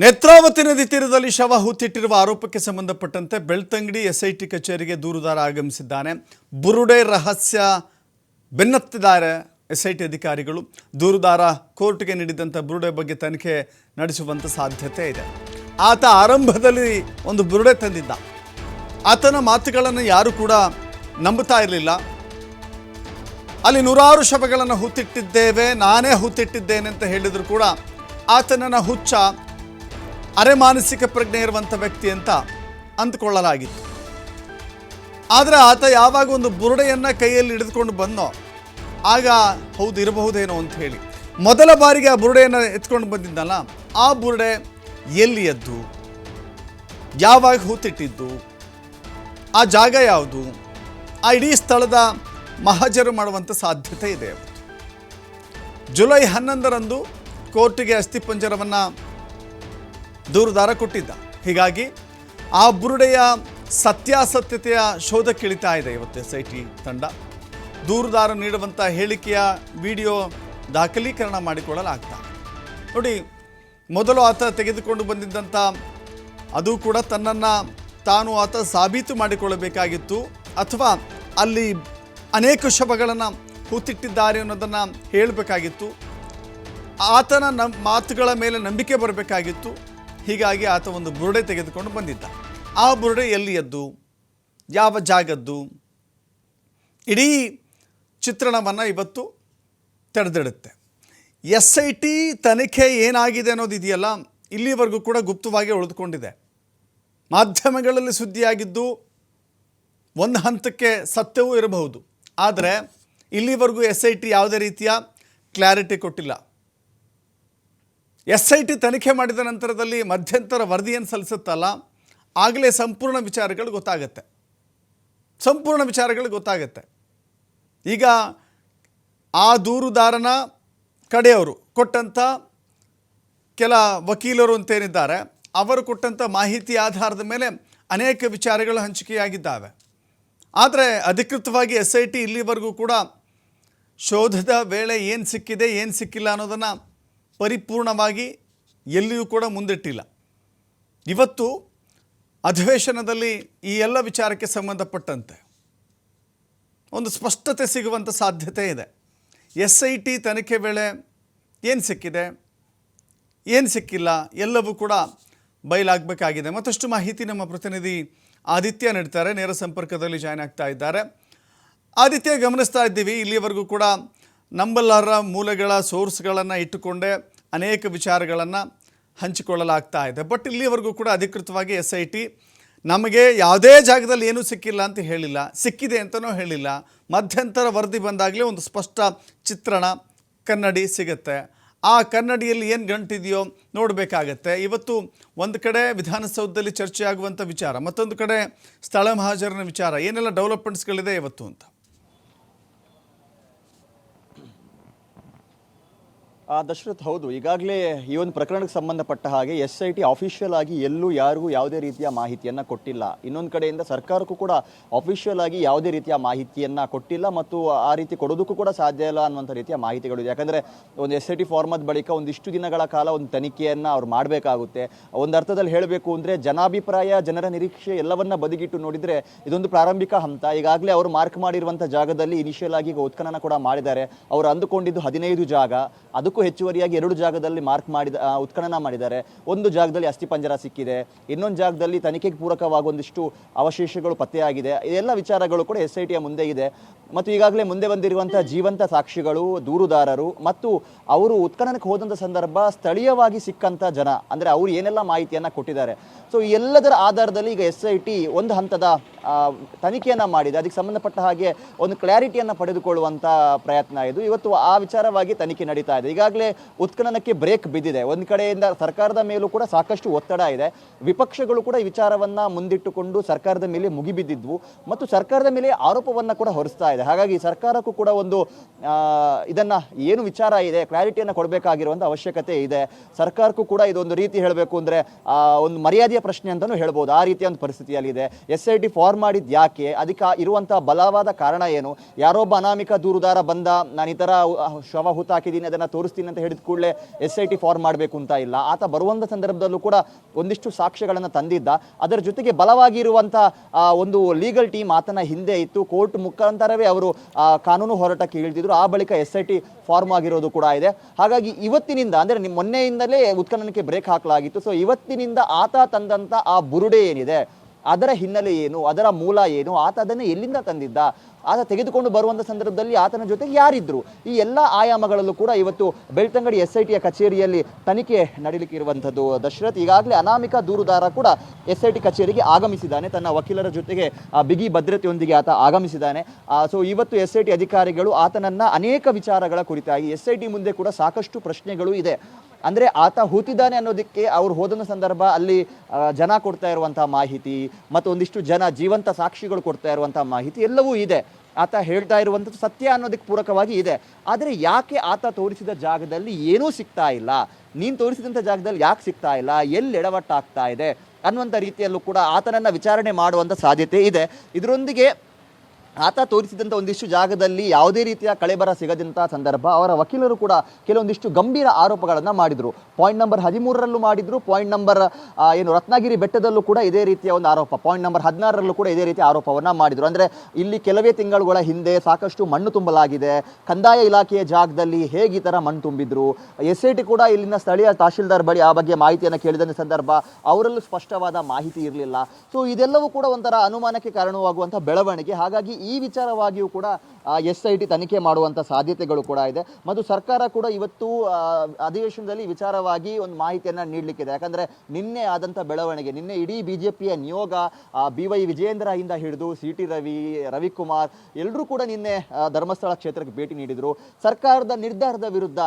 ನೇತ್ರಾವತಿ ನದಿ ತೀರದಲ್ಲಿ ಶವ ಹೂತಿಟ್ಟಿರುವ ಆರೋಪಕ್ಕೆ ಸಂಬಂಧಪಟ್ಟಂತೆ ಬೆಳ್ತಂಗಡಿ ಎಸ್ಐಟಿ ಕಚೇರಿಗೆ ದೂರುದಾರ ಆಗಮಿಸಿದ್ದಾನೆ. ಬುರುಡೆ ರಹಸ್ಯ ಬೆನ್ನತ್ತಿದ್ದಾರೆ ಎಸ್ಐಟಿ ಅಧಿಕಾರಿಗಳು. ದೂರುದಾರ ಕೋರ್ಟ್ಗೆ ನೀಡಿದಂಥ ಬುರುಡೆ ಬಗ್ಗೆ ತನಿಖೆ ನಡೆಸುವಂಥ ಸಾಧ್ಯತೆ ಇದೆ. ಆತ ಆರಂಭದಲ್ಲಿ ಒಂದು ಬುರುಡೆ ತಂದಿದ್ದ. ಆತನ ಮಾತುಗಳನ್ನು ಯಾರು ಕೂಡ ನಂಬುತ್ತಾ ಇರಲಿಲ್ಲ. ಅಲ್ಲಿ ನೂರಾರು ಶವಗಳನ್ನು ಹೂತಿಟ್ಟಿದ್ದೇವೆ, ನಾನೇ ಹೂತಿಟ್ಟಿದ್ದೇನೆ ಅಂತ ಹೇಳಿದರೂ ಕೂಡ ಆತನನ್ನು ಹುಚ್ಚ ಅರೆ ಮಾನಸಿಕ ಪ್ರಜ್ಞೆ ಇರುವಂಥ ವ್ಯಕ್ತಿ ಅಂತ ಅಂದ್ಕೊಳ್ಳಲಾಗಿತ್ತು. ಆದರೆ ಆತ ಯಾವಾಗ ಒಂದು ಬುರುಡೆಯನ್ನು ಕೈಯಲ್ಲಿ ಹಿಡಿದುಕೊಂಡು ಬಂದೋ, ಆಗ ಹೌದು ಇರಬಹುದೇನೋ ಅಂತ ಹೇಳಿ. ಮೊದಲ ಬಾರಿಗೆ ಆ ಬುರುಡೆಯನ್ನು ಎತ್ಕೊಂಡು ಬಂದಿದ್ದಲ್ಲ, ಆ ಬುರುಡೆ ಎಲ್ಲಿಯದ್ದು ಯಾವಾಗ ಹೂತಿಟ್ಟಿದ್ದು, ಆ ಜಾಗ ಯಾವುದು, ಆ ಇಡೀ ಸ್ಥಳದ ಮಹಾಜರು ಮಾಡುವಂಥ ಸಾಧ್ಯತೆ ಇದೆ. ಜುಲೈ ಹನ್ನೊಂದರಂದು ಕೋರ್ಟಿಗೆ ಅಸ್ಥಿಪಂಜರವನ್ನು ದೂರುದಾರ ಕೊಟ್ಟಿದ್ದ. ಹೀಗಾಗಿ ಆ ಬುರುಡೆಯ ಸತ್ಯಾಸತ್ಯತೆಯ ಶೋಧಕ್ಕಿಳಿತಾ ಇದೆ ಇವತ್ತು ಎಸ್ ಐ ಟಿ ತಂಡ. ದೂರುದಾರ ನೀಡುವಂಥ ಹೇಳಿಕೆಯ ವಿಡಿಯೋ ದಾಖಲೀಕರಣ ಮಾಡಿಕೊಳ್ಳಲಾಗ್ತಾ. ನೋಡಿ, ಮೊದಲು ಆತ ತೆಗೆದುಕೊಂಡು ಬಂದಿದ್ದಂಥ ಅದು ಕೂಡ ತನ್ನನ್ನು ತಾನು ಆತ ಸಾಬೀತು ಮಾಡಿಕೊಳ್ಳಬೇಕಾಗಿತ್ತು. ಅಥವಾ ಅಲ್ಲಿ ಅನೇಕ ಶವಗಳನ್ನು ಹೂತಿಟ್ಟಿದ್ದಾರೆ ಅನ್ನೋದನ್ನು ಹೇಳಬೇಕಾಗಿತ್ತು. ಆತನ ನಮ್ಮ ಮಾತುಗಳ ಮೇಲೆ ನಂಬಿಕೆ ಬರಬೇಕಾಗಿತ್ತು. ಹೀಗಾಗಿ ಆತ ಒಂದು ಬುರುಡೆ ತೆಗೆದುಕೊಂಡು ಬಂದಿದ್ದ. ಆ ಬುರುಡೆ ಎಲ್ಲಿಯದ್ದು ಯಾವ ಜಾಗದ್ದು? ಇಡೀ ಚಿತ್ರಣವನ್ನು ಇವತ್ತು ತೆರೆದಿಡುತ್ತೆ ಎಸ್ ಐ ಟಿ ತನಿಖೆ ಏನಾಗಿದೆ ಅನ್ನೋದು ಇದೆಯಲ್ಲ, ಇಲ್ಲಿವರೆಗೂ ಕೂಡ ಗುಪ್ತವಾಗಿ ಉಳಿದುಕೊಂಡಿದೆ. ಮಾಧ್ಯಮಗಳಲ್ಲಿ ಸುದ್ದಿಯಾಗಿದ್ದು ಒಂದು ಹಂತಕ್ಕೆ ಸತ್ಯವೂ ಇರಬಹುದು. ಆದರೆ ಇಲ್ಲಿವರೆಗೂ ಎಸ್ ಐ ಟಿ ಯಾವುದೇ ರೀತಿಯ ಕ್ಲಾರಿಟಿ ಕೊಟ್ಟಿಲ್ಲ. ಎಸ್ ಐ ಟಿ ತನಿಖೆ ಮಾಡಿದ ನಂತರದಲ್ಲಿ ಮಧ್ಯಂತರ ವರದಿಯನ್ನು ಸಲ್ಲಿಸುತ್ತಲ್ಲ, ಆಗಲೇ ಸಂಪೂರ್ಣ ವಿಚಾರಗಳು ಗೊತ್ತಾಗತ್ತೆ. ಸಂಪೂರ್ಣ ವಿಚಾರಗಳು ಗೊತ್ತಾಗತ್ತೆ. ಈಗ ಆ ದೂರುದಾರನ ಕಡೆಯವರು ಕೊಟ್ಟಂಥ ಕೆಲ ವಕೀಲರು ಅಂತೇನಿದ್ದಾರೆ, ಅವರು ಕೊಟ್ಟಂಥ ಮಾಹಿತಿ ಆಧಾರದ ಮೇಲೆ ಅನೇಕ ವಿಚಾರಗಳು ಹಂಚಿಕೆಯಾಗಿದ್ದಾವೆ. ಆದರೆ ಅಧಿಕೃತವಾಗಿ ಎಸ್ ಐ ಟಿ ಇಲ್ಲಿವರೆಗೂ ಕೂಡ ಶೋಧದ ವೇಳೆ ಏನು ಸಿಕ್ಕಿದೆ, ಏನು ಸಿಕ್ಕಿಲ್ಲ ಅನ್ನೋದನ್ನು ಪರಿಪೂರ್ಣವಾಗಿ ಎಲ್ಲಿಯೂ ಕೂಡ ಮುಂದಿಟ್ಟಿಲ್ಲ. ಇವತ್ತು ಅಧಿವೇಶನದಲ್ಲಿ ಈ ಎಲ್ಲ ವಿಚಾರಕ್ಕೆ ಸಂಬಂಧಪಟ್ಟಂತೆ ಒಂದು ಸ್ಪಷ್ಟತೆ ಸಿಗುವಂಥ ಸಾಧ್ಯತೆ ಇದೆ. ಎಸ್ ಐ ಟಿ ತನಿಖೆ ವೇಳೆ ಏನು ಸಿಕ್ಕಿದೆ, ಏನು ಸಿಕ್ಕಿಲ್ಲ ಎಲ್ಲವೂ ಕೂಡ ಬಯಲಾಗಬೇಕಾಗಿದೆ. ಮತ್ತಷ್ಟು ಮಾಹಿತಿ ನಮ್ಮ ಪ್ರತಿನಿಧಿ ಆದಿತ್ಯ ನೀಡ್ತಾರೆ. ನೇರ ಸಂಪರ್ಕದಲ್ಲಿ ಜಾಯ್ನ್ ಆಗ್ತಾ ಇದ್ದಾರೆ. ಆದಿತ್ಯ, ಗಮನಿಸ್ತಾ ಇದ್ದೀವಿ. ಇಲ್ಲಿಯವರೆಗೂ ಕೂಡ ನಂಬಲಾರ ಮೂಲಗಳ ಸೋರ್ಸ್ಗಳನ್ನು ಇಟ್ಟುಕೊಂಡೇ ಅನೇಕ ವಿಚಾರಗಳನ್ನು ಹಂಚಿಕೊಳ್ಳಲಾಗ್ತಾ ಇದೆ. ಬಟ್ ಇಲ್ಲಿವರೆಗೂ ಕೂಡ ಅಧಿಕೃತವಾಗಿ ಎಸ್ ಐ ಟಿ ನಮಗೆ ಯಾವುದೇ ಜಾಗದಲ್ಲಿ ಏನೂ ಸಿಕ್ಕಿಲ್ಲ ಅಂತ ಹೇಳಿಲ್ಲ. ಸಿಕ್ಕಿದೆ ಅಂತಲೂ ಹೇಳಿಲ್ಲ. ಮಧ್ಯಂತರ ವರದಿ ಬಂದಾಗಲೇ ಒಂದು ಸ್ಪಷ್ಟ ಚಿತ್ರಣ ಕನ್ನಡಿ ಸಿಗುತ್ತೆ. ಆ ಕನ್ನಡಿಯಲ್ಲಿ ಏನು ಗಂಟಿದೆಯೋ ನೋಡಬೇಕಾಗತ್ತೆ. ಇವತ್ತು ಒಂದು ಕಡೆ ವಿಧಾನಸೌಧದಲ್ಲಿ ಚರ್ಚೆಯಾಗುವಂಥ ವಿಚಾರ, ಮತ್ತೊಂದು ಕಡೆ ಸ್ಥಳ ಮಹಾಜರನ ವಿಚಾರ, ಏನೆಲ್ಲ ಡೆವಲಪ್ಮೆಂಟ್ಸ್ಗಳಿದೆ ಇವತ್ತು ಅಂತ. ದಶರಥ್ ಹೌದು, ಈಗಾಗಲೇ ಈ ಒಂದು ಪ್ರಕರಣಕ್ಕೆ ಸಂಬಂಧಪಟ್ಟ ಹಾಗೆ ಎಸ್ ಐ ಟಿ ಅಫಿಷಿಯಲ್ ಆಗಿ ಎಲ್ಲೂ ಯಾರಿಗೂ ಯಾವುದೇ ರೀತಿಯ ಮಾಹಿತಿಯನ್ನು ಕೊಟ್ಟಿಲ್ಲ. ಇನ್ನೊಂದು ಕಡೆಯಿಂದ ಸರ್ಕಾರಕ್ಕೂ ಕೂಡ ಅಫಿಷಿಯಲ್ ಆಗಿ ಯಾವುದೇ ರೀತಿಯ ಮಾಹಿತಿಯನ್ನು ಕೊಟ್ಟಿಲ್ಲ ಮತ್ತು ಆ ರೀತಿ ಕೊಡೋದಕ್ಕೂ ಕೂಡ ಸಾಧ್ಯ ಇಲ್ಲ ಅನ್ನುವಂಥ ರೀತಿಯ ಮಾಹಿತಿಗಳು ಇದೆ. ಯಾಕಂದರೆ ಒಂದು ಎಸ್ ಐ ಟಿ ಫಾರ್ಮದ ಬಳಿಕ ಒಂದಿಷ್ಟು ದಿನಗಳ ಕಾಲ ಒಂದು ತನಿಖೆಯನ್ನು ಅವ್ರು ಮಾಡಬೇಕಾಗುತ್ತೆ. ಒಂದು ಅರ್ಥದಲ್ಲಿ ಹೇಳಬೇಕು ಅಂದರೆ ಜನಾಭಿಪ್ರಾಯ, ಜನರ ನಿರೀಕ್ಷೆ ಎಲ್ಲವನ್ನ ಬದಿಗಿಟ್ಟು ನೋಡಿದರೆ ಇದೊಂದು ಪ್ರಾರಂಭಿಕ ಹಂತ. ಈಗಾಗಲೇ ಅವರು ಮಾರ್ಕ್ ಮಾಡಿರುವಂಥ ಜಾಗದಲ್ಲಿ ಇನಿಷಿಯಲ್ ಆಗಿ ಈಗ ಕೂಡ ಮಾಡಿದ್ದಾರೆ. ಅವರು ಅಂದುಕೊಂಡಿದ್ದು ಹದಿನೈದು ಜಾಗ. ಅದಕ್ಕೂ ಹೆಚ್ಚುವರಿಯಾಗಿ ಎರಡು ಜಾಗದಲ್ಲಿ ಮಾರ್ಕ್ ಮಾಡಿದ ಉತ್ಖನನ ಮಾಡಿದ್ದಾರೆ. ಒಂದು ಜಾಗದಲ್ಲಿ ಅಸ್ಥಿಪಂಜರ ಸಿಕ್ಕಿದೆ. ಇನ್ನೊಂದು ಜಾಗದಲ್ಲಿ ತನಿಖೆಗೆ ಪೂರಕವಾಗೊಂದಿಷ್ಟು ಅವಶೇಷಗಳು ಪತ್ತೆಯಾಗಿದೆ. ಇದೆಲ್ಲ ವಿಚಾರಗಳು ಕೂಡ ಎಸ್ ಐ ಟಿಯ ಮುಂದೆ ಇದೆ. ಮತ್ತು ಈಗಾಗಲೇ ಮುಂದೆ ಬಂದಿರುವಂತಹ ಜೀವಂತ ಸಾಕ್ಷಿಗಳು, ದೂರುದಾರರು ಮತ್ತು ಅವರು ಉತ್ಖನನಕ್ಕೆ ಹೋದಂಥ ಸಂದರ್ಭ ಸ್ಥಳೀಯವಾಗಿ ಸಿಕ್ಕಂಥ ಜನ. ಅಂದರೆ ಅವರು ಏನೆಲ್ಲ ಮಾಹಿತಿಯನ್ನು ಕೊಟ್ಟಿದ್ದಾರೆ. ಸೊ ಎಲ್ಲದರ ಆಧಾರದಲ್ಲಿ ಈಗ ಎಸ್ ಐ ಟಿ ಒಂದು ಹಂತದ ತನಿಖೆಯನ್ನ ಮಾಡಿದೆ. ಅದಕ್ಕೆ ಸಂಬಂಧಪಟ್ಟ ಹಾಗೆ ಒಂದು ಕ್ಲಾರಿಟಿಯನ್ನು ಪಡೆದುಕೊಳ್ಳುವಂಥ ಪ್ರಯತ್ನ ಇದು. ಇವತ್ತು ಆ ವಿಚಾರವಾಗಿ ತನಿಖೆ ನಡೀತಾ ಇದೆ. ಈಗಾಗಲೇ ಉತ್ಖನನಕ್ಕೆ ಬ್ರೇಕ್ ಬಿದ್ದಿದೆ. ಒಂದು ಕಡೆಯಿಂದ ಸರ್ಕಾರದ ಮೇಲೂ ಕೂಡ ಸಾಕಷ್ಟು ಒತ್ತಡ ಇದೆ. ವಿಪಕ್ಷಗಳು ಕೂಡ ಈ ವಿಚಾರವನ್ನು ಮುಂದಿಟ್ಟುಕೊಂಡು ಸರ್ಕಾರದ ಮೇಲೆ ಮುಗಿಬಿದ್ದಿದ್ವು. ಮತ್ತು ಸರ್ಕಾರದ ಮೇಲೆ ಆರೋಪವನ್ನು ಕೂಡ ಹೊರಿಸ್ತಾ ಇದೆ. ಹಾಗಾಗಿ ಸರ್ಕಾರಕ್ಕೂ ಕೂಡ ಒಂದು ಇದನ್ನ ಏನು ವಿಚಾರ ಇದೆ ಕ್ಲಾರಿಟಿಯನ್ನು ಕೊಡಬೇಕಾಗಿರುವಂಥ ಅವಶ್ಯಕತೆ ಇದೆ. ಸರ್ಕಾರಕ್ಕೂ ಕೂಡ ಇದೊಂದು ರೀತಿ ಹೇಳಬೇಕು ಅಂದರೆ ಒಂದು ಮರ್ಯಾದೆಯ ಪ್ರಶ್ನೆ ಅಂತಲೂ ಹೇಳ್ಬೋದು. ಆ ರೀತಿಯ ಒಂದು ಪರಿಸ್ಥಿತಿಯಲ್ಲಿದೆ. ಎಸ್ ಐ ಟಿ ಫಾರ್ಮ್ ಮಾಡಿದ್ದು ಯಾಕೆ? ಅದಕ್ಕೆ ಇರುವಂಥ ಬಲವಾದ ಕಾರಣ ಏನು? ಯಾರೊಬ್ಬ ಅನಾಮಿಕ ದೂರುದಾರ ಬಂದ, ನಾನು ಈ ಥರ ಶವ ಹುತ್ತಾಕಿದ್ದೀನಿ ಅದನ್ನು ತೋರಿಸ್ತೀನಿ ತೋರಿಸ್ತೀನಿ ಅಂತ ಹೇಳಿದ ಕೂಡಲೇ ಎಸ್ ಐ ಟಿ ಫಾರ್ಮ್ ಮಾಡಬೇಕು ಅಂತ ಇಲ್ಲ. ಆತ ಬರುವಂಥ ಸಂದರ್ಭದಲ್ಲೂ ಕೂಡ ಒಂದಿಷ್ಟು ಸಾಕ್ಷ್ಯಗಳನ್ನು ತಂದಿದ್ದ. ಅದರ ಜೊತೆಗೆ ಬಲವಾಗಿರುವಂಥ ಒಂದು ಲೀಗಲ್ ಟೀಮ್ ಆತನ ಹಿಂದೆ ಇತ್ತು. ಕೋರ್ಟ್ ಮುಖಾಂತರವೇ ಅವರು ಕಾನೂನು ಹೋರಾಟಕ್ಕೆ ಇಳಿದಿದ್ರು. ಆ ಬಳಿಕ ಎಸ್ ಐ ಟಿ ಫಾರ್ಮ್ ಆಗಿರೋದು ಕೂಡ ಇದೆ. ಹಾಗಾಗಿ ಇವತ್ತಿನಿಂದ, ಅಂದರೆ ನಿಮ್ಮ ಮೊನ್ನೆಯಿಂದಲೇ ಉತ್ಖನನಕ್ಕೆ ಬ್ರೇಕ್ ಹಾಕಲಾಗಿತ್ತು. ಸೊ ಇವತ್ತಿನಿಂದ ಆತ ತಂದಂಥ ಆ ಬುರುಡೆ ಏನಿದೆ? ಅದರ ಹಿನ್ನೆಲೆ ಏನು, ಅದರ ಮೂಲ ಏನು, ಆತ ಅದನ್ನು ಎಲ್ಲಿಂದ ತಂದಿದ್ದ? ಆತ ತೆಗೆದುಕೊಂಡು ಬರುವಂಥ ಸಂದರ್ಭದಲ್ಲಿ ಆತನ ಜೊತೆಗೆ ಯಾರಿದ್ರು? ಈ ಎಲ್ಲ ಆಯಾಮಗಳಲ್ಲೂ ಕೂಡ ಇವತ್ತು ಬೆಳ್ತಂಗಡಿ ಎಸ್ ಐ ಟಿಯ ಕಚೇರಿಯಲ್ಲಿ ತನಿಖೆ ನಡೀಲಿಕ್ಕೆ ಇರುವಂಥದ್ದು ದಶರಥ್ ಈಗಾಗಲೇ ಅನಾಮಿಕ ದೂರುದಾರ ಕೂಡ ಎಸ್ ಐ ಟಿ ಕಚೇರಿಗೆ ಆಗಮಿಸಿದ್ದಾನೆ. ತನ್ನ ವಕೀಲರ ಜೊತೆಗೆ ಬಿಗಿ ಭದ್ರತೆಯೊಂದಿಗೆ ಆತ ಆಗಮಿಸಿದ್ದಾನೆ. ಸೊ ಇವತ್ತು ಎಸ್ ಐ ಟಿ ಅಧಿಕಾರಿಗಳು ಆತನನ್ನ ಅನೇಕ ವಿಚಾರಗಳ ಕುರಿತಾಗಿ ಎಸ್ ಐ ಟಿ ಮುಂದೆ ಕೂಡ ಸಾಕಷ್ಟು ಪ್ರಶ್ನೆಗಳು ಇದೆ. ಅಂದ್ರೆ ಆತ ಹೂತಿದ್ದಾನೆ ಅನ್ನೋದಕ್ಕೆ ಅವ್ರು ಹೋದ ಸಂದರ್ಭ ಅಲ್ಲಿ ಜನ ಕೊಡ್ತಾ ಇರುವಂತಹ ಮಾಹಿತಿ ಮತ್ತು ಒಂದಿಷ್ಟು ಜನ ಜೀವಂತ ಸಾಕ್ಷಿಗಳು ಕೊಡ್ತಾ ಇರುವಂತಹ ಮಾಹಿತಿ ಎಲ್ಲವೂ ಇದೆ. ಆತ ಹೇಳ್ತಾ ಇರುವಂಥದ್ದು ಸತ್ಯ ಅನ್ನೋದಕ್ಕೆ ಪೂರಕವಾಗಿ ಇದೆ. ಆದರೆ ಯಾಕೆ ಆತ ತೋರಿಸಿದ ಜಾಗದಲ್ಲಿ ಏನೂ ಸಿಗ್ತಾ ಇಲ್ಲ? ನೀನು ತೋರಿಸಿದಂಥ ಜಾಗದಲ್ಲಿ ಯಾಕೆ ಸಿಗ್ತಾ ಇಲ್ಲ? ಎಲ್ಲಿ ಎಡವಟ್ಟಾಗ್ತಾ ಇದೆ? ಅನ್ನುವಂಥ ರೀತಿಯಲ್ಲೂ ಕೂಡ ಆತನನ್ನ ವಿಚಾರಣೆ ಮಾಡುವಂಥ ಸಾಧ್ಯತೆ ಇದೆ. ಇದರೊಂದಿಗೆ ಆತ ತೋರಿಸಿದಂಥ ಒಂದಿಷ್ಟು ಜಾಗದಲ್ಲಿ ಯಾವುದೇ ರೀತಿಯ ಕಳೆಬರ ಸಿಗದಂಥ ಸಂದರ್ಭ, ಅವರ ವಕೀಲರು ಕೂಡ ಕೆಲವೊಂದಿಷ್ಟು ಗಂಭೀರ ಆರೋಪಗಳನ್ನು ಮಾಡಿದರು. ಪಾಯಿಂಟ್ ನಂಬರ್ ಹದಿಮೂರರಲ್ಲೂ ಮಾಡಿದರು. ಪಾಯಿಂಟ್ ನಂಬರ್ ಏನು ರತ್ನಗಿರಿ ಬೆಟ್ಟದಲ್ಲೂ ಕೂಡ ಇದೇ ರೀತಿಯ ಒಂದು ಆರೋಪ. ಪಾಯಿಂಟ್ ನಂಬರ್ ಹದಿನಾರರಲ್ಲೂ ಕೂಡ ಇದೇ ರೀತಿಯ ಆರೋಪವನ್ನು ಮಾಡಿದರು. ಅಂದರೆ ಇಲ್ಲಿ ಕೆಲವೇ ತಿಂಗಳುಗಳ ಹಿಂದೆ ಸಾಕಷ್ಟು ಮಣ್ಣು ತುಂಬಲಾಗಿದೆ. ಕಂದಾಯ ಇಲಾಖೆಯ ಜಾಗದಲ್ಲಿ ಹೇಗೆ ಈ ಥರ ಮಣ್ಣು ತುಂಬಿದ್ರು? ಎಸ್ ಐ ಟಿ ಕೂಡ ಇಲ್ಲಿನ ಸ್ಥಳೀಯ ತಹಶೀಲ್ದಾರ್ ಬಳಿ ಆ ಬಗ್ಗೆ ಮಾಹಿತಿಯನ್ನು ಕೇಳಿದ ಸಂದರ್ಭ ಅವರಲ್ಲೂ ಸ್ಪಷ್ಟವಾದ ಮಾಹಿತಿ ಇರಲಿಲ್ಲ. ಸೊ ಇದೆಲ್ಲವೂ ಕೂಡ ಒಂಥರ ಅನುಮಾನಕ್ಕೆ ಕಾರಣವಾಗುವಂಥ ಬೆಳವಣಿಗೆ. ಹಾಗಾಗಿ ವಿಚಾರವಾಗಿಯೂ ಕೂಡ ಎಸ್ ಐ ಟಿ ತನಿಖೆ ಮಾಡುವಂಥ ಸಾಧ್ಯತೆಗಳು ಕೂಡ ಇದೆ. ಮತ್ತು ಸರ್ಕಾರ ಕೂಡ ಇವತ್ತು ಅಧಿವೇಶನದಲ್ಲಿ ವಿಚಾರವಾಗಿ ಒಂದು ಮಾಹಿತಿಯನ್ನು ನೀಡಲಿಕ್ಕಿದೆ. ಯಾಕಂದರೆ ನಿನ್ನೆ ಆದಂಥ ಬೆಳವಣಿಗೆ, ನಿನ್ನೆ ಇಡೀ ಬಿ ಜೆ ಪಿಯ ನಿಯೋಗ ಬಿ ವೈ ವಿಜಯೇಂದ್ರ ಇಂದ ಹಿಡಿದು ಸಿ ಟಿ ರವಿ, ರವಿಕುಮಾರ್ ಎಲ್ಲರೂ ಕೂಡ ನಿನ್ನೆ ಧರ್ಮಸ್ಥಳ ಕ್ಷೇತ್ರಕ್ಕೆ ಭೇಟಿ ನೀಡಿದರು. ಸರ್ಕಾರದ ನಿರ್ಧಾರದ ವಿರುದ್ಧ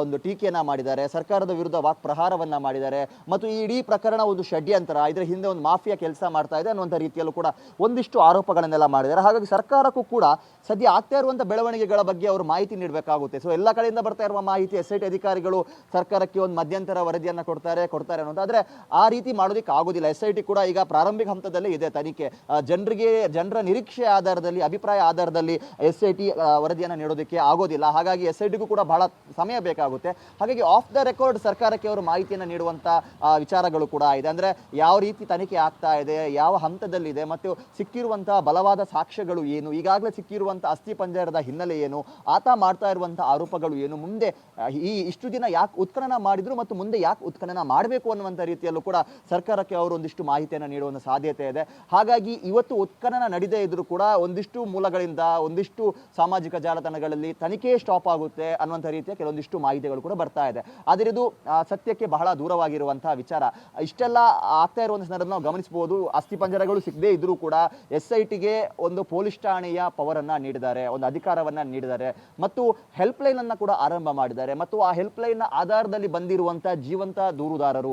ಒಂದು ಟೀಕೆಯನ್ನು ಮಾಡಿದ್ದಾರೆ. ಸರ್ಕಾರದ ವಿರುದ್ಧ ವಾಕ್ ಪ್ರಹಾರವನ್ನು ಮಾಡಿದ್ದಾರೆ. ಮತ್ತು ಈ ಇಡೀ ಪ್ರಕರಣ ಒಂದು ಷಡ್ಯಂತರ, ಇದರ ಹಿಂದೆ ಒಂದು ಮಾಫಿಯಾ ಕೆಲಸ ಮಾಡ್ತಾ ಇದೆ ಅನ್ನುವಂಥ ರೀತಿಯಲ್ಲೂ ಕೂಡ ಒಂದಿಷ್ಟು ಆರೋಪಗಳನ್ನೆಲ್ಲ ಮಾಡಿದ್ದಾರೆ. ಹಾಗಾಗಿ ಸರ್ಕಾರಕ್ಕೂ ಕೂಡ ಸದ್ಯ ಆಗ್ತಾ ಇರುವಂಥ ಬೆಳವಣಿಗೆಗಳ ಬಗ್ಗೆ ಅವರು ಮಾಹಿತಿ ನೀಡಬೇಕಾಗುತ್ತೆ. ಸೊ ಎಲ್ಲ ಕಡೆಯಿಂದ ಬರ್ತಾ ಇರುವ ಮಾಹಿತಿ ಎಸ್ ಐ ಟಿ ಅಧಿಕಾರಿಗಳು ಸರ್ಕಾರಕ್ಕೆ ಒಂದು ಮಧ್ಯಂತರ ವರದಿಯನ್ನು ಕೊಡ್ತಾರೆ ಕೊಡ್ತಾರೆ ಅನ್ನೋದು. ಆದರೆ ಆ ರೀತಿ ಮಾಡೋದಕ್ಕೆ ಆಗೋದಿಲ್ಲ. ಎಸ್ ಐ ಟಿ ಕೂಡ ಈಗ ಪ್ರಾರಂಭಿಕ ಹಂತದಲ್ಲೇ ಇದೆ ತನಿಖೆ. ಜನರಿಗೆ, ಜನರ ನಿರೀಕ್ಷೆ ಆಧಾರದಲ್ಲಿ, ಅಭಿಪ್ರಾಯ ಆಧಾರದಲ್ಲಿ ಎಸ್ ಐ ಟಿ ವರದಿಯನ್ನು ನೀಡೋದಕ್ಕೆ ಆಗೋದಿಲ್ಲ. ಹಾಗಾಗಿ ಎಸ್ ಐ ಟಿಗೂ ಕೂಡ ಬಹಳ ಸಮಯ ಬೇಕಾಗುತ್ತೆ. ಹಾಗಾಗಿ ಆಫ್ ದ ರೆಕಾರ್ಡ್ ಸರ್ಕಾರಕ್ಕೆ ಅವರು ಮಾಹಿತಿಯನ್ನು ನೀಡುವಂಥ ವಿಚಾರಗಳು ಕೂಡ ಇದೆ. ಅಂದರೆ ಯಾವ ರೀತಿ ತನಿಖೆ ಆಗ್ತಾ ಇದೆ, ಯಾವ ಹಂತದಲ್ಲಿದೆ, ಮತ್ತು ಸಿಕ್ಕಿರುವಂತಹ ಬಲವಾದ ಸಾಕ್ಷ್ಯಗಳು ಏನು? ಈಗಾಗಲೇ ಸಿಕ್ಕಿರುವಂಥ ಅಸ್ಥಿ ಪಂಜರದ ಹಿನ್ನೆಲೆ ಏನು? ಆತ ಮಾಡ್ತಾ ಇರುವಂಥ ಆರೋಪಗಳು ಏನು? ಮುಂದೆ ಈ ಇಷ್ಟು ದಿನ ಯಾಕೆ ಉತ್ಖನನ ಮಾಡಿದ್ರು ಮತ್ತು ಮುಂದೆ ಯಾಕೆ ಉತ್ಖನನ ಮಾಡಬೇಕು ಅನ್ನುವಂಥ ರೀತಿಯಲ್ಲೂ ಕೂಡ ಸರ್ಕಾರಕ್ಕೆ ಅವರು ಒಂದಿಷ್ಟು ಮಾಹಿತಿಯನ್ನು ನೀಡುವ ಸಾಧ್ಯತೆ ಇದೆ. ಹಾಗಾಗಿ ಇವತ್ತು ಉತ್ಖನನ ನಡೀದೇ ಇದ್ರೂ ಕೂಡ ಒಂದಿಷ್ಟು ಮೂಲಗಳಿಂದ, ಒಂದಿಷ್ಟು ಸಾಮಾಜಿಕ ಜಾಲತಾಣಗಳಲ್ಲಿ ತನಿಖೆ ಸ್ಟಾಪ್ ಆಗುತ್ತೆ ಅನ್ನುವಂಥ ರೀತಿಯ ಕೆಲವೊಂದಿಷ್ಟು ಮಾಹಿತಿಗಳು ಕೂಡ ಬರ್ತಾ ಇದೆ. ಆದರೆ ಇದು ಸತ್ಯಕ್ಕೆ ಬಹಳ ದೂರವಾಗಿರುವಂತಹ ವಿಚಾರ. ಇಷ್ಟೆಲ್ಲ ಆಗ್ತಾ ಇರುವಂತಹ ಸಂದರ್ಭ ನಾವು ಗಮನಿಸಬಹುದು ಅಸ್ಥಿಪಂಜರಗಳು ಸಿಗದೇ ಇದ್ರೂ ಕೂಡ ಎಸ್ ಐ ಒಂದು ಪೊಲೀಸ್ ಠಾಣೆಯ ಪವರನ್ನು ನೀಡಿದ್ದಾರೆ, ಒಂದು ಅಧಿಕಾರವನ್ನು ನೀಡಿದ್ದಾರೆ ಮತ್ತು ಹೆಲ್ಪ್ ಲೈನ್ ಅನ್ನು ಕೂಡ ಆರಂಭ ಮಾಡಿದ್ದಾರೆ. ಮತ್ತು ಆ ಹೆಲ್ಪ್ ಲೈನ್ ಆಧಾರದಲ್ಲಿ ಬಂದಿರುವಂಥ ಜೀವಂತ ದೂರುದಾರರು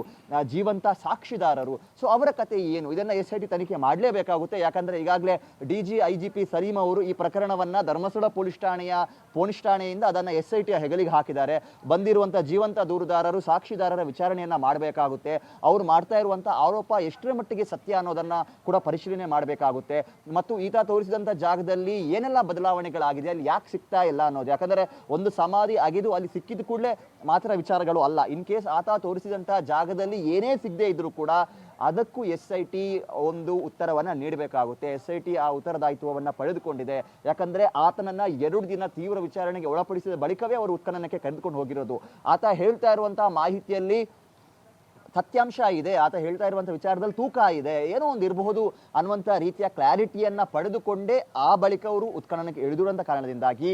ಜೀವಂತ ಸಾಕ್ಷಿದಾರರು ಸೊ ಅವರ ಕತೆ ಏನು? ಇದನ್ನ ಎಸ್ ಐ ಟಿ ತನಿಖೆ ಮಾಡಲೇಬೇಕಾಗುತ್ತೆ. ಯಾಕಂದ್ರೆ ಈಗಾಗಲೇ D G I G P Saleem ಅವರು ಈ ಪ್ರಕರಣವನ್ನ ಧರ್ಮಸ್ಥಳ ಪೊಲೀಸ್ ಠಾಣೆಯ, ಪೊಲೀಸ್ ಠಾಣೆಯಿಂದ ಅದನ್ನ ಎಸ್ ಐ ಟಿಯ ಹೆಗಲಿಗೆ ಹಾಕಿದ್ದಾರೆ. ಬಂದಿರುವಂಥ ಜೀವಂತ ದೂರುದಾರರು, ಸಾಕ್ಷಿದಾರರ ವಿಚಾರಣೆಯನ್ನ ಮಾಡಬೇಕಾಗುತ್ತೆ. ಅವ್ರು ಮಾಡ್ತಾ ಇರುವಂಥ ಆರೋಪ ಎಷ್ಟರ ಮಟ್ಟಿಗೆ ಸತ್ಯ ಅನ್ನೋದನ್ನ ಕೂಡ ಪರಿಶೀಲನೆ ಮಾಡಬೇಕಾಗುತ್ತೆ. ಮತ್ತು ಈತ ತೋರಿಸಿದಂಥ ಜಾಗದಲ್ಲಿ ಏನೆಲ್ಲ ಬದಲಾವಣೆಗಳಾಗಿದೆ, ಅಲ್ಲಿ ಯಾಕೆ ಸಿಗ್ತಾ ಇಲ್ಲ ಅನ್ನೋದು? ಯಾಕಂದರೆ ಒಂದು ಸಮಾಧಿ ಅಗಿದು ಅಲ್ಲಿ ಸಿಕ್ಕಿದ ಕೂಡಲೇ ಮಾತ್ರ ವಿಚಾರಗಳು ಅಲ್ಲ. ಇನ್ ಕೇಸ್ ಆತ ತೋರಿಸಿದಂಥ ಜಾಗದಲ್ಲಿ ಏನೇ ಸಿಗದೇ ಇದ್ರೂ ಕೂಡ ಅದಕ್ಕೂ ಎಸ್ ಐ ಟಿ ಒಂದು ಉತ್ತರವನ್ನು ನೀಡಬೇಕಾಗುತ್ತೆ. ಎಸ್ ಐ ಟಿ ಆ ಉತ್ತರದಾಯಿತ್ವವನ್ನು ಪಡೆದುಕೊಂಡಿದೆ. ಯಾಕಂದ್ರೆ ಆತನನ್ನ ಎರಡು ದಿನ ತೀವ್ರ ವಿಚಾರಣೆಗೆ ಒಳಪಡಿಸಿದ ಬಳಿಕವೇ ಅವರು ಉತ್ಖನನಕ್ಕೆ ಕರೆದುಕೊಂಡು ಹೋಗಿರೋದು. ಆತ ಹೇಳ್ತಾ ಇರುವಂತಹ ಮಾಹಿತಿಯಲ್ಲಿ ಸತ್ಯಾಂಶ ಇದೆ, ಆತ ಹೇಳ್ತಾ ಇರುವಂಥ ವಿಚಾರದಲ್ಲಿ ತೂಕ ಇದೆ, ಏನೋ ಒಂದು ಇರಬಹುದು ಅನ್ನುವಂಥ ರೀತಿಯ ಕ್ಲಾರಿಟಿಯನ್ನು ಪಡೆದುಕೊಂಡೇ ಆ ಬಳಿಕ ಅವರು ಉತ್ಖನನಕ್ಕೆ ಇಳಿದಿರುವಂಥ ಕಾರಣದಿಂದಾಗಿ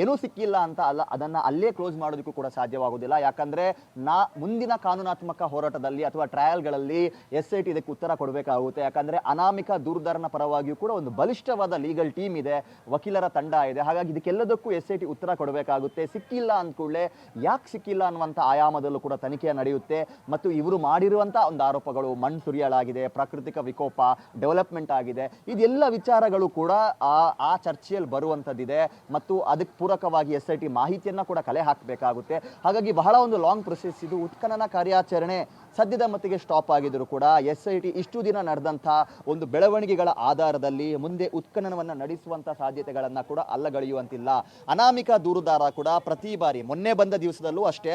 ಏನೂ ಸಿಕ್ಕಿಲ್ಲ ಅಂತ ಅಲ್ಲ, ಅದನ್ನ ಅಲ್ಲೇ ಕ್ಲೋಸ್ ಮಾಡೋದಕ್ಕೂ ಕೂಡ ಸಾಧ್ಯವಾಗುವುದಿಲ್ಲ. ಯಾಕಂದ್ರೆ ನಾ ಮುಂದಿನ ಕಾನೂನಾತ್ಮಕ ಹೋರಾಟದಲ್ಲಿ ಅಥವಾ ಟ್ರಯಲ್ಗಳಲ್ಲಿ ಎಸ್ ಐ ಟಿ ಇದಕ್ಕೆ ಉತ್ತರ ಕೊಡಬೇಕಾಗುತ್ತೆ. ಯಾಕಂದ್ರೆ ಅನಾಮಿಕ ದೂರದಾರನ ಪರವಾಗಿಯೂ ಕೂಡ ಒಂದು ಬಲಿಷ್ಠವಾದ ಲೀಗಲ್ ಟೀಮ್ ಇದೆ, ವಕೀಲರ ತಂಡ ಇದೆ. ಹಾಗಾಗಿ ಇದಕ್ಕೆಲ್ಲದಕ್ಕೂ ಎಸ್ ಐ ಟಿ ಉತ್ತರ ಕೊಡಬೇಕಾಗುತ್ತೆ. ಸಿಕ್ಕಿಲ್ಲ ಅಂದ ಕೂಡಲೇ ಯಾಕೆ ಸಿಕ್ಕಿಲ್ಲ ಅನ್ನುವಂಥ ಆಯಾಮದಲ್ಲೂ ಕೂಡ ತನಿಖೆ ನಡೆಯುತ್ತೆ. ಮತ್ತು ಇವರು ಮಾಡಿರುವಂಥ ಒಂದು ಆರೋಪಗಳು ಮಣ್ಣು ಸುರಿಯಲಾಗಿದೆ ಪ್ರಾಕೃತಿಕ ವಿಕೋಪ ಡೆವಲಪ್ಮೆಂಟ್ ಆಗಿದೆ. ಇದೆಲ್ಲ ವಿಚಾರಗಳು ಕೂಡ ಆ ಆ ಚರ್ಚೆಯಲ್ಲಿ ಬರುವಂಥದ್ದಿದೆ ಮತ್ತು ಅದಕ್ಕೆ ಪೂರಕವಾಗಿ ಎಸ್ ಐ ಟಿ ಮಾಹಿತಿಯನ್ನು ಕೂಡ ಕಲೆ ಹಾಕಬೇಕಾಗುತ್ತೆ. ಹಾಗಾಗಿ ಬಹಳ ಒಂದು ಲಾಂಗ್ ಪ್ರೊಸೆಸ್ ಇದು. ಉತ್ಖನನ ಕಾರ್ಯಾಚರಣೆ ಸದ್ಯದ ಮಟ್ಟಿಗೆ ಸ್ಟಾಪ್ ಆಗಿದ್ರು ಕೂಡ ಎಸ್ ಐ ಟಿ ಇಷ್ಟು ದಿನ ನಡೆದಂಥ ಒಂದು ಬೆಳವಣಿಗೆಗಳ ಆಧಾರದಲ್ಲಿ ಮುಂದೆ ಉತ್ಖನನವನ್ನು ನಡೆಸುವಂಥ ಸಾಧ್ಯತೆಗಳನ್ನು ಕೂಡ ಅಲ್ಲಗಳೆಯುವಂತಿಲ್ಲ. ಅನಾಮಿಕ ದೂರುದಾರ ಕೂಡ ಪ್ರತಿ ಬಾರಿ ಮೊನ್ನೆ ಬಂದ ದಿವಸದಲ್ಲೂ ಅಷ್ಟೇ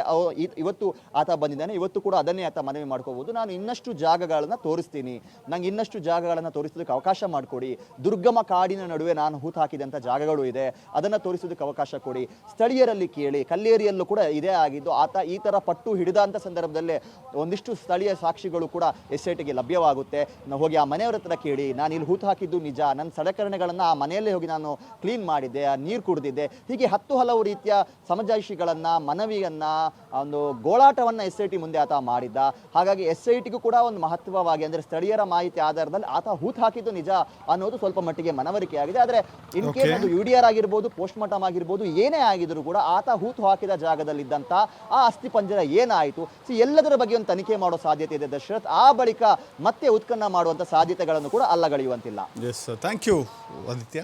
ಇವತ್ತು ಆತ ಬಂದಿದ್ದಾನೆ, ಇವತ್ತು ಕೂಡ ಅದನ್ನೇ ಆತ ಮನವಿ ಮಾಡ್ಕೋಬಹುದು ನಾನು ಇನ್ನಷ್ಟು ಜಾಗಗಳನ್ನು ತೋರಿಸ್ತೀನಿ. ನಂಗೆ ಇನ್ನಷ್ಟು ಜಾಗಗಳನ್ನು ತೋರಿಸೋದಕ್ಕೆ ಅವಕಾಶ ಮಾಡಿಕೊಡಿ. ದುರ್ಗಮ ಕಾಡಿನ ನಡುವೆ ನಾನು ಹೂತು ಹಾಕಿದಂಥ ಜಾಗಗಳು ಇದೆ, ಅದನ್ನು ತೋರಿಸೋದಕ್ಕೆ ಅವಕಾಶ ಕೊಡಿ. ಸ್ಥಳೀಯರಲ್ಲಿ ಕೇಳಿ, ಕಲ್ಲೇರಿಯಲ್ಲೂ ಕೂಡ ಇದೇ ಆಗಿದ್ದು, ಆತ ಈ ಥರ ಪಟ್ಟು ಹಿಡಿದಂಥ ಸಂದರ್ಭದಲ್ಲೇ ಒಂದಿಷ್ಟು ಸ್ಥಳೀಯ ಸಾಕ್ಷಿಗಳು ಕೂಡ ಎಸ್ ಐ ಟಿಗೆ ಲಭ್ಯವಾಗುತ್ತೆ. ನಾವು ಹೋಗಿ ಆ ಮನೆಯವರ ಹತ್ರ ಕೇಳಿ ನಾನು ಇಲ್ಲಿ ಹೂತು ಹಾಕಿದ್ದು ನಿಜ. ನನ್ನ ಸಲಕರಣೆಗಳನ್ನು ಆ ಮನೆಯಲ್ಲೇ ಹೋಗಿ ನಾನು ಕ್ಲೀನ್ ಮಾಡಿದ್ದೆ. ಆ ನೀರು ಕುಡಿದಿದ್ದೆ. ಹೀಗೆ ಹತ್ತು ಹಲವು ರೀತಿಯ ಸಮಜಾಯಿಷಿಗಳನ್ನು ಮನವಿಯನ್ನು ಒಂದು ಗೋಳಾಟವನ್ನು ಎಸ್ ಐ ಟಿ ಮುಂದೆ ಆತ ಮಾಡಿದ್ದ. ಹಾಗಾಗಿ ಎಸ್ ಐ ಟಿಗೂ ಕೂಡ ಒಂದು ಮಹತ್ವವಾಗಿ ಅಂದರೆ ಸ್ಥಳೀಯರ ಮಾಹಿತಿ ಆಧಾರದಲ್ಲಿ ಆತ ಹೂತು ಹಾಕಿದ್ದು ನಿಜ ಅನ್ನೋದು ಸ್ವಲ್ಪ ಮಟ್ಟಿಗೆ ಮನವರಿಕೆ ಆಗಿದೆ ಆದರೆ ಇನ್ ಕೇಸ್. ಅದು ಯು ಡಿ ಆರ್ ಆಗಿರ್ಬೋದು ಪೋಸ್ಟ್ ಮಾರ್ಟಮ್ ಆಗಿರ್ಬೋದು ಏನೇ ಆಗಿದ್ರು ಕೂಡ ಆತ ಹೂತು ಹಾಕಿದ ಜಾಗದಲ್ಲಿದ್ದಂಥ ಆ ಅಸ್ಥಿ ಪಂಜರ ಏನಾಯಿತು? ಸೊ ಎಲ್ಲದರ ಬಗ್ಗೆ ಒಂದು ತನಿಖೆ ಮಾಡೋ ಸಾಧ್ಯತೆ ಇದೆ ದಶರಥ್. ಆ ಬಳಿಕ ಮತ್ತೆ ಉತ್ಖನ್ನ ಮಾಡುವಂತ ಸಾಧ್ಯತೆಗಳನ್ನು ಕೂಡ ಅಲ್ಲಗಳೆಯುವಂತಿಲ್ಲ. Thank you Aditya